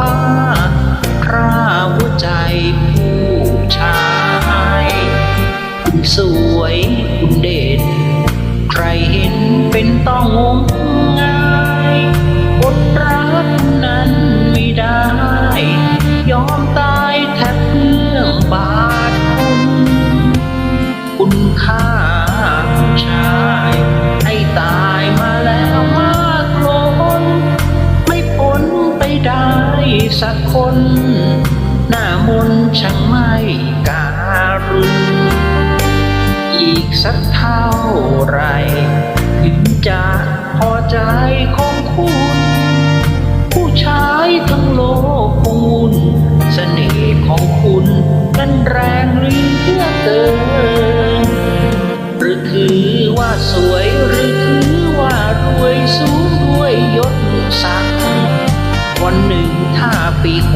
ฟ้าคราหัวใจผู้ชายสวยเด่น ใครเห็นเป็นต้องงงงายอดรักนั้นไม่ได้ ยอมตายแทบเพื่อบาทคุณ คุณค่าชายให้ตายมาแล้วมากล้นไม่พ้ไปได้ สักคน หน้ามนช่างไม่การุณอีกสักเท่าไร ถึงจะพอใจของคุณ ผู้ชายทั้งโลกคุณนเสน่ห์ของคุณ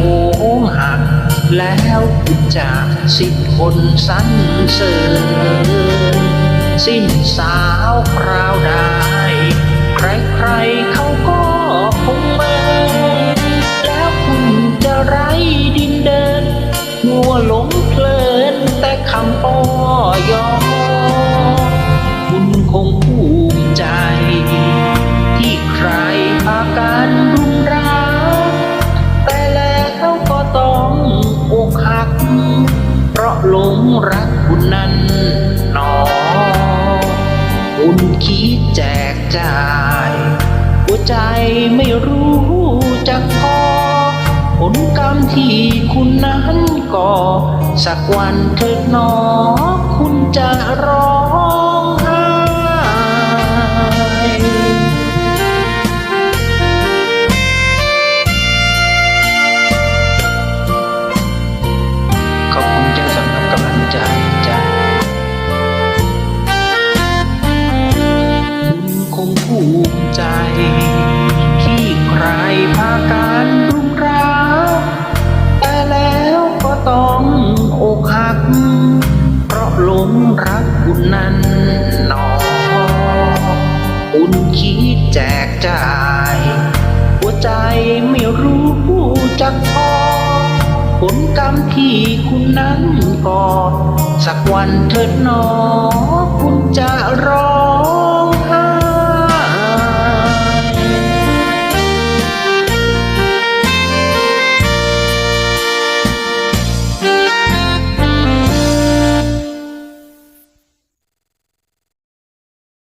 โหงหัก แล้วคุณจะสิ้นคนสันเสริญสิ้นสาวคราวได้ใครๆเขาก็คงเมินแล้วคุณจะไร้ดินเดินมัวหลงเพลินแต่คำ คุณคิดแจกจ่าย หัวใจไม่รู้จักพอ ผลกรรมที่คุณนั้นก่อ สักวันเถิดหนอ คุณจะร ภูมิใจ ที่ใครพาการรุมร้าวแต่แล้วก็ต้องอกหัก เพราะหลงรักคุณนั้นหนอคุณคิดแจกจ่าย หัวใจไม่รู้ผู้จักพอผลกรรมที่คุณนั้นก่อสักวันเถิดหนอ คุ